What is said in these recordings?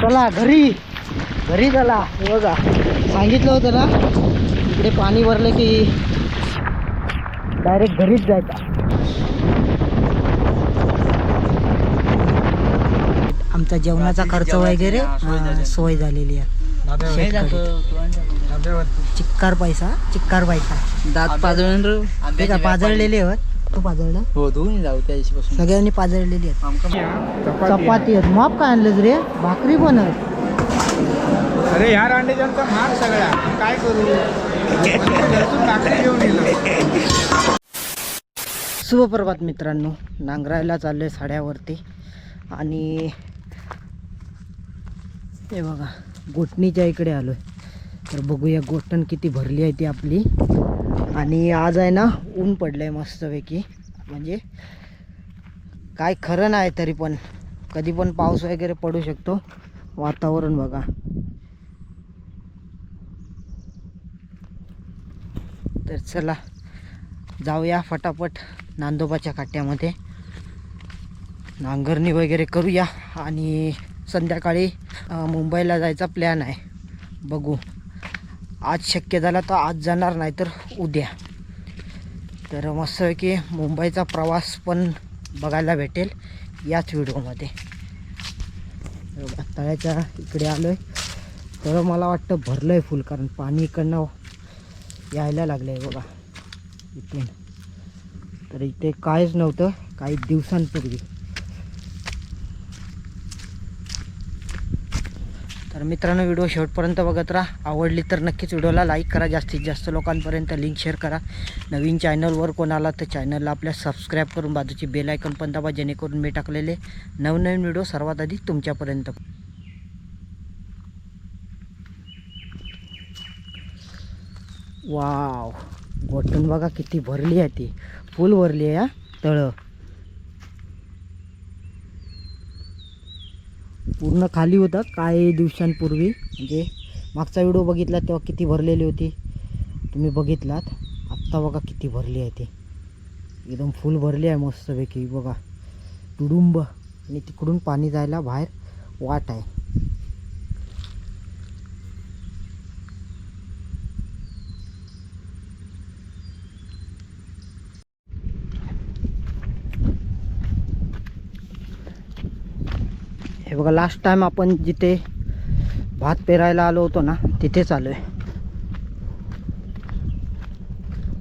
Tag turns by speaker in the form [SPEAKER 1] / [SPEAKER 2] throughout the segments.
[SPEAKER 1] चला घरी. घरी चला. हे बघा. सांगितलं होतं ना इकडे पाणी भरलं की डायरेक्ट घरीच जायचा. आमचा जेवणाचा खर्च वगैरे सोय झालेली आहे. चिक्कार पैसा चिक्कार पैसा
[SPEAKER 2] दात
[SPEAKER 1] का पाजळलेले आहेत तू पाजळलं.
[SPEAKER 2] हो धुवून जाऊ त्या दिवशीपासून
[SPEAKER 1] सगळ्यांनी पाजळलेली आहेत. चपाती आहेत. माप काय आणलंच रे? भाकरी पण आहेत.
[SPEAKER 3] अरे ह्या रांडेच्यांचा महाग सगळ्या काय करू? घरतून भाकरी घेऊन
[SPEAKER 1] शुभप्रभात मित्रांनो. नांगरायला चाललोय साड्यावरती. आणि हे बघा गोठणीच्या इकडे आलोय. तर बघूया गोठण किती भरली आहे ती आपली. आणि आज आहे ना ऊन पडलं आहे मस्तपैकी. म्हणजे काय खरं नाही तरी पण. कधी पण पाऊस वगैरे पडू शकतो. वातावरण बघा. तर चला जाऊया फटाफट नांदोबाच्या काट्यामध्ये. नांगरणी वगैरे करूया. आणि संध्याकाळी मुंबईला जायचा प्लॅन आहे. बघू. आज शक्य झाला तर आज जाणार नाही तर उद्या. तर मस्त की मुंबईचा प्रवास पण बघायला भेटेल याच व्हिडिओमध्ये. तळ्याच्या इकडे आलो आहे तर मला वाटतं भरलं आहे फुल कारण पाणी इकडनं यायला लागलं आहे बघा. इथून. तर इथे काहीच नव्हतं काही दिवसांपूर्वी. तर मित्रांनो व्हिडिओ शेवटपर्यंत बघत राहा. आवडली तर नक्कीच व्हिडिओला लाईक करा. जास्तीत जास्त लोकांपर्यंत लिंक शेअर करा. नवीन चॅनलवर कोण आला तर चॅनलला आपल्या सबस्क्राईब करून बाजूची बेल आयकॉन पण दाबा जेणेकरून मी टाकलेले नवनवीन व्हिडिओ सर्वात आधी तुमच्यापर्यंत वाव गोटून बघा किती भरली आहे ती. फुल भरली आहे या तळं. पूर्ण खाली होता काही दिवसांपूर्वी. म्हणजे मागचा व्हिडिओ बघितला तेव्हा किती भरलेली होती? तुम्ही बघितलात? आत्ता बघा किती भरली आहे ती. एकदम फुल भरली आहे मस्तपैकी. बघा तुडुंब. आणि तिकडून पाणी जायला बाहेर वाट आहे. हे बघा लास्ट टाइम आपण जिथे भात पेरायला आलो होतो ना तिथेच आलो आहे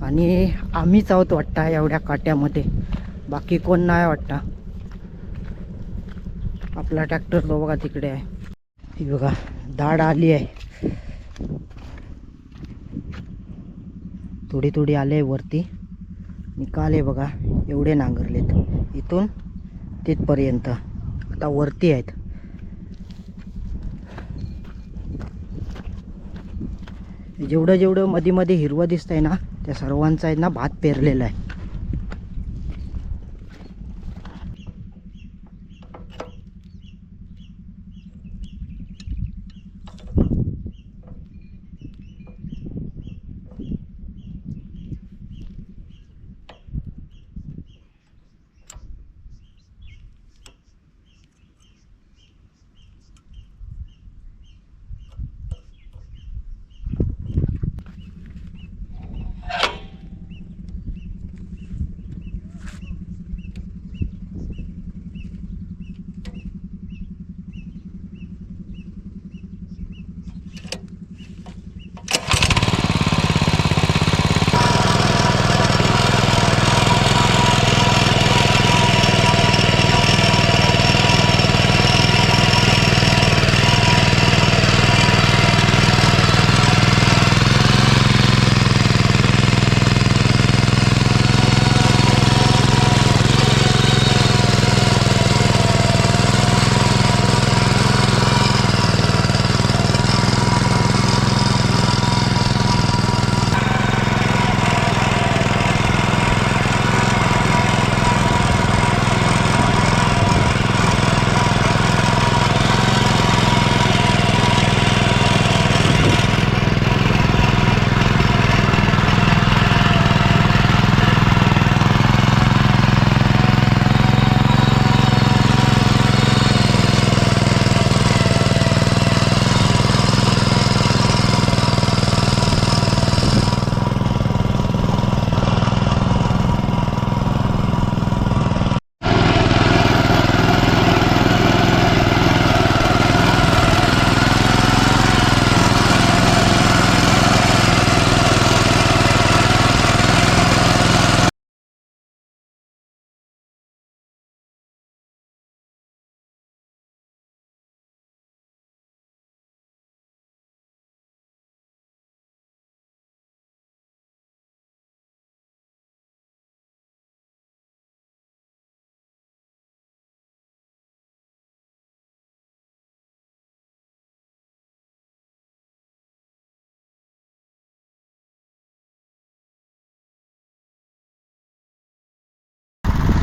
[SPEAKER 1] आणि आम्हीच आहोत वाटतं एवढ्या काट्यामध्ये. बाकी कोण नाही वाटतं. आपला ट्रॅक्टर तो बघा तिकडे आहे. ही बघा दाड आली आहे. थोडी थोडी आले वरती. निकाल आहे बघा एवढे नांगरलेत. इथून तिथपर्यंत. आता वरती आहेत. जेवढं जेवढं मध्ये मध्ये हिरवं दिसतंय ना त्या सर्वांचा आहे ना भात पेरलेला आहे.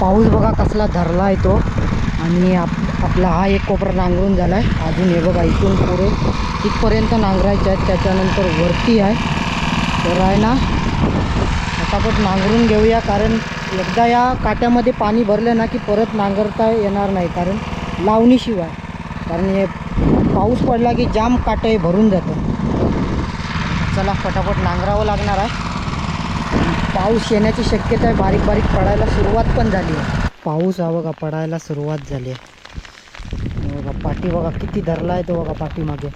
[SPEAKER 1] पाऊस बघा कसला धरला आहे तो. आणि आप आपला हा एक कोपरा नांगरून झाला आहे अजून हे बघा इथून पुढे तिथपर्यंत नांगरायचे आहेत. त्याच्यानंतर वरती आहे. तर आहे ना फटाफट नांगरून घेऊया. कारण एकदा या काट्यामध्ये पाणी भरलं ना की परत नांगरता येणार नाही. कारण लावणीशिवाय. कारण हे पाऊस पडला की जाम काटं हे भरून जातं. चला फटाफट नांगरावं लागणार आहे. पाऊस येण्याची शक्यता आहे. बारीक बारीक पडायला सुरुवात पण झाली आहे. पाऊस हा बघा पडायला सुरुवात झाली आहे. बघा पाठी बघा किती धरला आहे तो बघा पाठीमागे.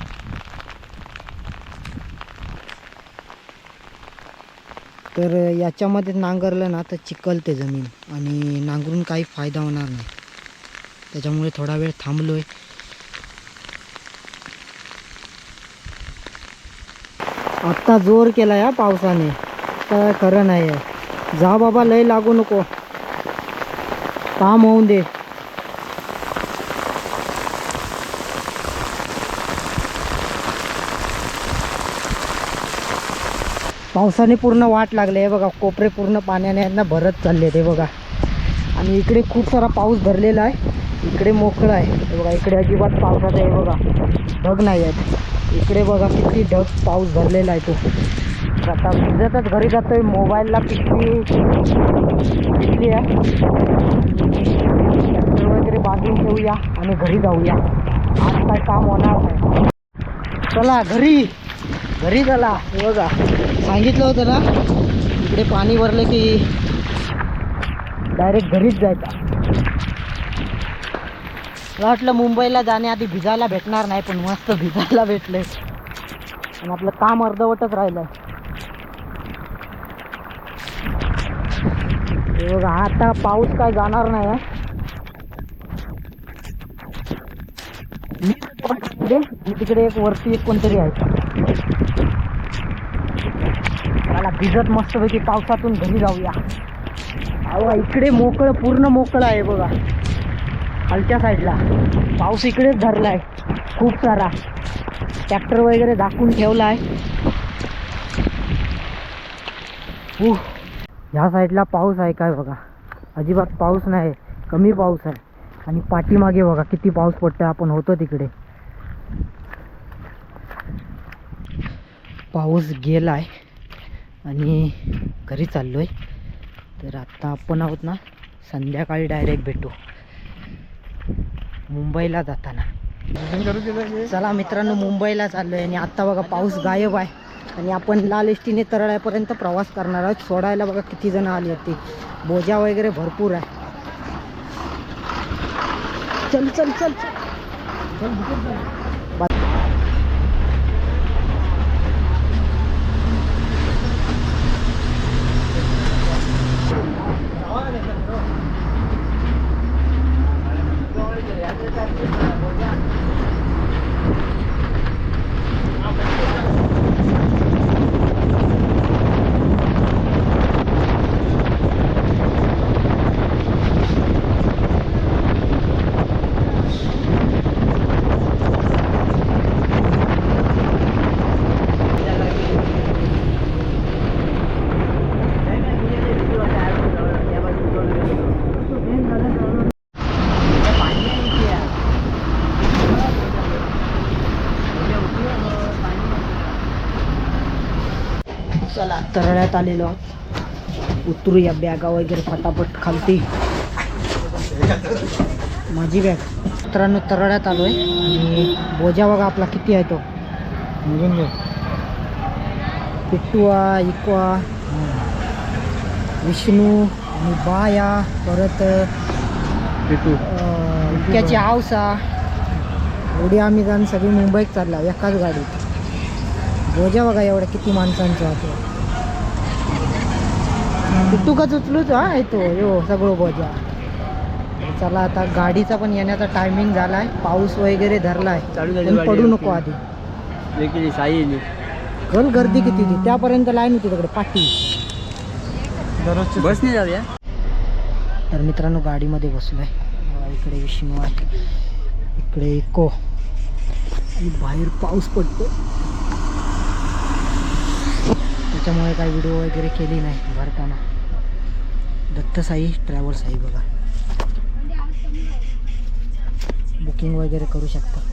[SPEAKER 1] तर याच्यामध्ये नांगरलं ना तर चिकलते जमीन आणि नांगरून काही फायदा होणार नाही. त्याच्यामुळे थोडा वेळ थांबलो आहे आत्ता जोर केला या पावसाने. काय खरं नाही आहे जा बाबा लय लागू नको. काम होऊन दे. पावसाने पूर्ण वाट लागली आहे बघा. कोपरे पूर्ण पाण्याने यांना ना भरत चालले ते बघा. आणि इकडे खूप सारा पाऊस भरलेला आहे. इकडे मोकळं आहे. बघा इकडे अजिबात पावसाचं आहे बघा ढग नाही आहेत. इकडे बघा किती ढग पाऊस भरलेला आहे तो. आता भिजतच घरी जातोय. मोबाईलला पिशवी पिशवी आहे. वगैरे बांधून ठेवूया आणि घरी जाऊया. आज काय काम होणार नाही. चला घरी. घरी चला. हे बघा सांगितलं होतं ना इकडे पाणी भरलं की डायरेक्ट घरीच जायचा. मला वाटलं मुंबईला जाण्याआधी भिजायला भेटणार नाही पण मस्त भिजायला भेटले आणि आपलं काम अर्धवटच राहिलं हे बघा आता पाऊस काय जाणार नाही तिकडे मी तिकडे एक वरती एक कोणतरी आहे. मला भिजत मस्तपैकी पावसातून घरी जाऊया. अहो इकडे मोकळं पूर्ण मोकळं आहे बघा. खालच्या साईडला. पाऊस इकडेच धरला आहे खूप सारा. ट्रॅक्टर वगैरे दाखवून ठेवला आहे ह्या साईडला पाऊस आहे काय बघा? अजिबात पाऊस नाही. कमी पाऊस आहे. आणि पाठीमागे बघा किती पाऊस पडतोय. आपण होतो तिकडे. पाऊस गेला आहे आणि घरी चाललो आहे तर आत्ता आपण आहोत ना संध्याकाळी डायरेक्ट भेटू. मुंबईला जाताना. चला मित्रांनो मुंबईला चाललो आहे आणि आत्ता बघा पाऊस गायब आहे. आणि आपण लाल एसटीने तरळ्यापर्यंत प्रवास करणार आहोत. सोडायला बघा किती जण आली होती बोजा वगैरे भरपूर आहे. चल चल चल चल. चला तरळ्यात आलेलो आहोत. उतरूया बॅगा वगैरे फटाफट खालती. माझी बॅग. मित्रांनो तरळ्यात आलो आहे आणि बोजा बघा आपला किती आहे तो.
[SPEAKER 3] निघून घे.
[SPEAKER 1] पिट्टुआ इक्वा विष्णू आणि बाया परत इतक्याची आवसा. एवढी आम्ही जाण सगळी मुंबईत चालला एकाच गाडीत. बोजा बघा एवढ्या किती माणसांचा होतो का उचलूच हा येतो. यो सगळं बोजा चला आता गाडीचा पण येण्याचा टायमिंग झाला आहे पाऊस वगैरे धरला आहे पडू. नको आधी.
[SPEAKER 2] साई
[SPEAKER 1] कल गर्दी किती ती? त्यापर्यंत लाईन होती तिकडे पाठी.
[SPEAKER 3] दररोजची
[SPEAKER 2] बस नाही जाऊया
[SPEAKER 1] तर मित्रांनो गाडीमध्ये बसलो आहे इकडे विष्णू आहे. इकडे इको. आणि बाहेर पाऊस पडतो त्याच्यामुळे काही व्हिडिओ वगैरे केली नाही भरताना. दत्तसाई ट्रॅव्हल्स आहे बघा. बुकिंग वगैरे करू शकता.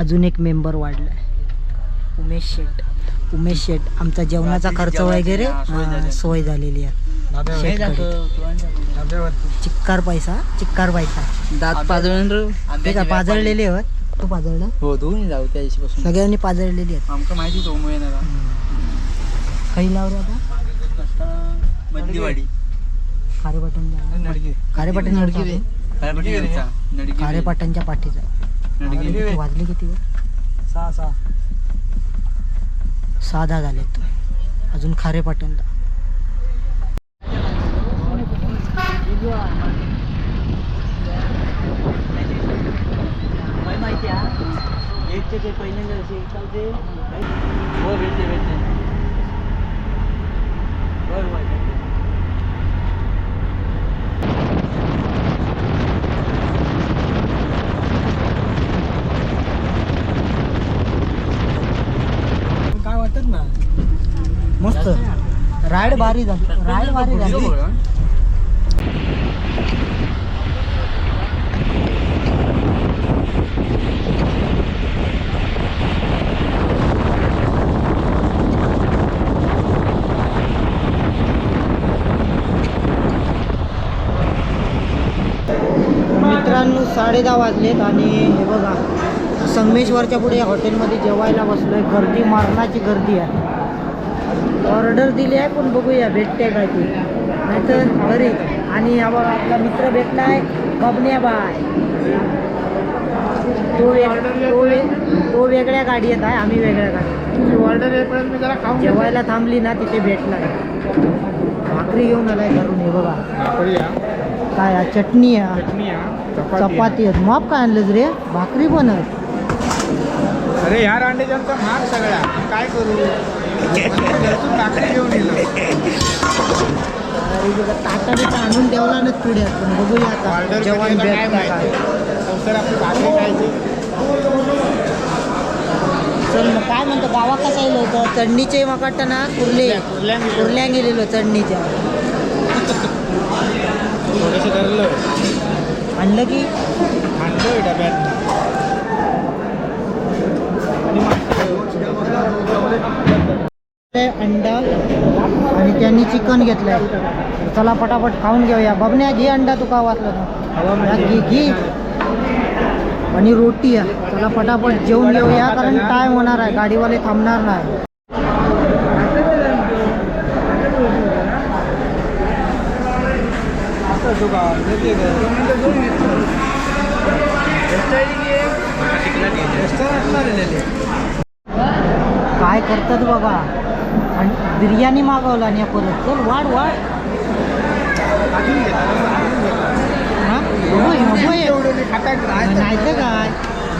[SPEAKER 1] अजून एक मेंबर वाढलाय. उमेश शेट. उमेश शेट आमचा जेवणाचा खर्च वगैरे सोय झालेली आहे. चिक्कार पैसा चिक्कार पैसा.
[SPEAKER 2] दात पाजळून
[SPEAKER 1] ते का पाजळलेले आहेत तू पाजळलं?
[SPEAKER 2] हो दोन्ही जाऊ त्या दिवशीपासून
[SPEAKER 1] सगळ्यांनी पाजळलेली आहेत.
[SPEAKER 2] आमका माहितीच होमो येणार
[SPEAKER 1] खाई लावले आता?
[SPEAKER 2] मधलीवाडी
[SPEAKER 1] खारेपाटण खारेपाटण
[SPEAKER 2] नडगी
[SPEAKER 1] खारेपाटणच्या पाठीचा. किती वाजले किती
[SPEAKER 3] सहा सहा.
[SPEAKER 1] सहा दहा झालेत अजून खारेपाटणला
[SPEAKER 2] हो भेटते भेटते.
[SPEAKER 3] काय वाटत ना.
[SPEAKER 1] मस्त. राईड भारी झाली. राईड भारी झाली. मित्रांनो साडे दहा वाजलेत आणि हे बघा. संगमेश्वरच्या पुढे हॉटेलमध्ये जेवायला बसलोय. गर्दी मारणाची गर्दी आहे. ऑर्डर दिली आहे पण बघूया भेटते काय ती? नाहीतर बरी आणि बघा आपला मित्र भेटलाय. बबन्या बाय. तो वेग तो वे- तो वेगळ्या गाडीत आहे आम्ही वेगळ्या गाडी
[SPEAKER 3] ऑर्डर येईपर्यंत मी जरा खाऊन
[SPEAKER 1] जेवायला थांबली ना तिथे भेटलाय. भाकरी घेऊन आलाय घरून हे बघा. काय आहे, चटणी आहे. चपाती आहेत. माप काय आणलंच रे? भाकरी पण आहेत.
[SPEAKER 3] अरे ह्या रांडेच्यांचा महाग सगळ्या काय करू? घरातून भाकरी घेऊन येलो
[SPEAKER 1] बिटा आणून ठेवला ना पुढे पण बघूया आता जेवण
[SPEAKER 3] भाकरी खायची
[SPEAKER 1] चल मग काय म्हणतो गावा कसा येलो होतं? चढणीचे मग वाटतं ना कुर्ले.
[SPEAKER 3] कुर्ल्या गेलो.
[SPEAKER 1] कुर्ल्या गेलेलो चढणीच्या.
[SPEAKER 3] थोडंसं
[SPEAKER 1] आणलं की?
[SPEAKER 3] आणलं डब्यात.
[SPEAKER 1] अंडा आणि त्यांनी चिकन घेतलंय. चला पटापट खाऊन घेऊया. बबन्या घे अंडा तुका वाचलं ना या, घे घे. आणि रोटी आहे. चला पटापट जेवून घेऊया कारण टाइम होणार आहे. गाडीवाले थांबणार नाही. काय करतात बाबा? आणि बिर्याणी मागवला आणि परत. चल वाढ वाढ. हा? नाही तर काय?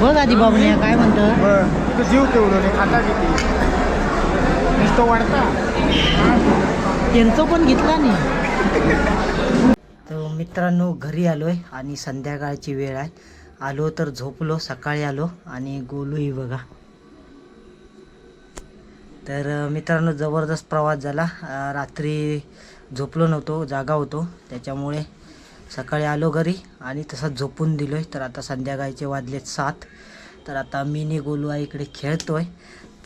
[SPEAKER 1] बघ आधी बाबण्या काय म्हणतं.
[SPEAKER 3] जीव तेवढं खाता किती? वाढता.
[SPEAKER 1] त्यांचं पण घेतला नाही. तर मित्रांनो घरी आलोय आणि संध्याकाळची वेळ आहे. आलो तर झोपलो सकाळी आलो आणि गोलूही बघा. तर मित्रांनो जबरदस्त प्रवास झाला. रात्री झोपलो नव्हतो जागा होतो. त्याच्यामुळे सकाळी आलो घरी आणि तसंच झोपून दिलोय. तर आता संध्याकाळचे वाजलेत सात. तर आता मी निगोलू आहे इकडे आहे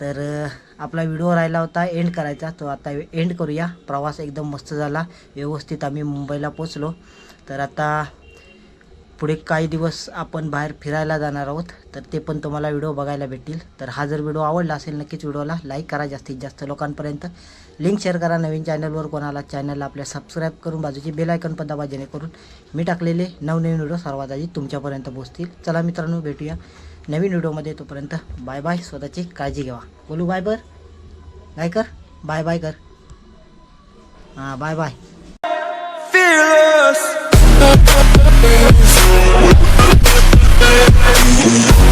[SPEAKER 1] तर आपला व्हिडिओ राहिला होता एंड करायचा. तो आता एंड करूया. प्रवास एकदम मस्त झाला. व्यवस्थित आम्ही मुंबईला पोचलो तर आता पुढे काही दिवस आपण बाहेर फिरायला जाणार आहोत तर ते पण तुम्हाला व्हिडिओ बघायला भेटतील. तर हा जर व्हिडिओ आवडला असेल नक्कीच व्हिडिओला लाईक करा जास्तीत जास्त लोकांपर्यंत. लिंक शेअर करा नवीन चॅनलवर कोणाला चॅनलला आपल्या सबस्क्राईब करून बाजूची बेल आयकन पण दाबा जेणेकरून मी टाकलेले नवनवीन व्हिडिओ सर्वात आधी तुमच्यापर्यंत पोहोचतील. चला मित्रांनो भेटूया नवीन व्हिडिओमध्ये. तोपर्यंत बाय बाय स्वतःची काळजी घ्यावा बोलू बाय बर? काय कर? बाय बाय कर. हां बाय बाय Yeah.